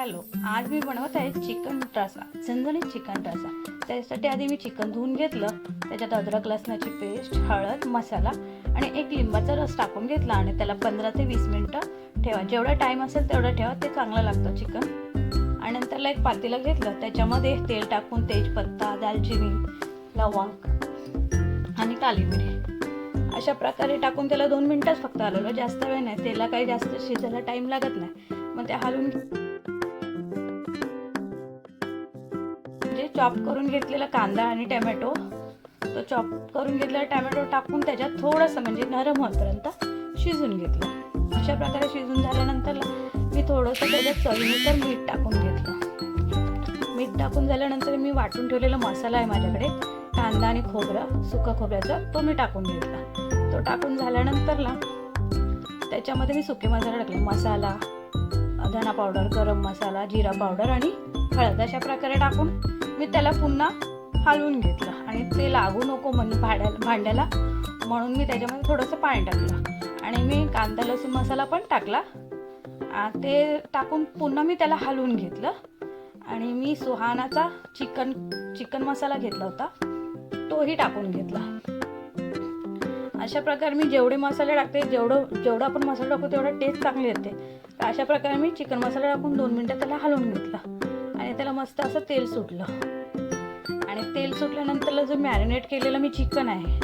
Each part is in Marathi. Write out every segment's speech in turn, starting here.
हॅलो आज मी बनवत आहे चिकन रसा झणझणीत चिकन रसा त्यासाठी आधी मी चिकन धुवून घेतलं त्याच्यात अद्रक लसणाची पेस्ट हळद मसाला आणि एक लिंबाचा रस टाकून घेतला आणि त्याला पंधरा ते वीस मिनटं ठेवा. जेवढा टाईम असेल तेवढं ठेवा ते चांगलं लागतं चिकन. आणि नंतरला एक पातेलं घेतलं त्याच्यामध्ये तेल टाकून तेजपत्ता दालचिनी लवंग आणि काली मिरी अशा प्रकारे टाकून त्याला दोन मिनटंच फक्त हलवलं. जास्त वेळ नाही त्याला काही जास्त शिजायला टाईम लागत नाही. मग ते हलवून चॉप करून घेतलेला कांदा आणि टॅमॅटो. तो चॉप करून घेतलेला टॅमॅटो टाकून त्याच्यात थोडंसं म्हणजे नरम होईपर्यंत शिजून घेतलं. अशा प्रकारे शिजून झाल्यानंतर मी थोडंसं त्याच्यात चवीनुसार मीठ टाकून घेतलं. मीठ टाकून झाल्यानंतर मी वाटून ठेवलेला मसाला आहे माझ्याकडे. कांदा आणि खोबरं सुका खोबऱ्याचा तो मी टाकून घेतला. तो टाकून झाल्यानंतरला त्याच्यामध्ये मी सुके मसाला टाकले. मसाला धना पावडर गरम मसाला जिरा पावडर आणि हळद अशा प्रकारे टाकून मी त्याला पुन्हा हलवून घेतलं. आणि ते लागू नको म्हणून भांड्या भांड्याला. म्हणून मी त्याच्यामध्ये थोडंसं पाणी टाकलं. आणि मी कांदा लसूण मसाला पण टाकला. ते टाकून पुन्हा मी त्याला हलवून घेतलं. आणि मी सुहानाचा चिकन चिकन मसाला घेतला होता. तोही टाकून घेतला. अशा प्रकारे मी जेवढे मसाले टाकते जेवढं जेवढं आपण मसाला टाकू तेवढं टेस्ट चांगली येते. अशा प्रकारे मी चिकन मसाला टाकून दोन मिनटं त्याला हलवून घेतला. त्याला मस्त असं तेल सुटलं. आणि तेल सुटल्यानंतरला जो मॅरिनेट केलेलं मी चिकन आहे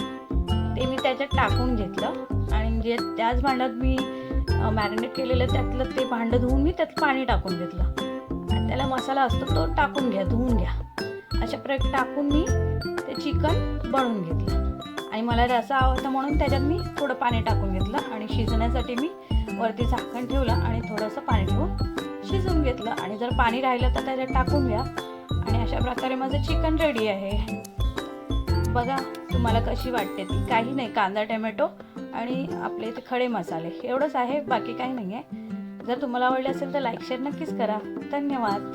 ते मी त्याच्यात टाकून घेतलं. आणि जे त्याच भांड्यात मी मॅरिनेट केलेलं त्यातलं ते भांडं धुवून मी त्यात पाणी टाकून घेतलं. आणि त्याला मसाला असतो तो टाकून घ्या धुवून घ्या. अशा प्रकारे टाकून मी ते चिकन बनवून घेतलं. आणि मला रसा आवडतं म्हणून त्याच्यात मी थोडं पाणी टाकून घेतलं. आणि शिजण्यासाठी मी वरती झाकण ठेवलं आणि थोडंसं पाणी ठेवून शिजवून घेतलं. आणि जर पाणी राहिलं तर त्याच्यात टाकून घ्या. आणि अशा प्रकारे माझं चिकन रेडी आहे. बघा तुम्हाला कशी वाटते ती. काही नाही कांदा टोमॅटो आणि आपले इथे खडे मसाले. एवढंच आहे बाकी काही नाही आहे जर तुम्हाला आवडले असेल तर लाईक शेअर नक्कीच करा. धन्यवाद.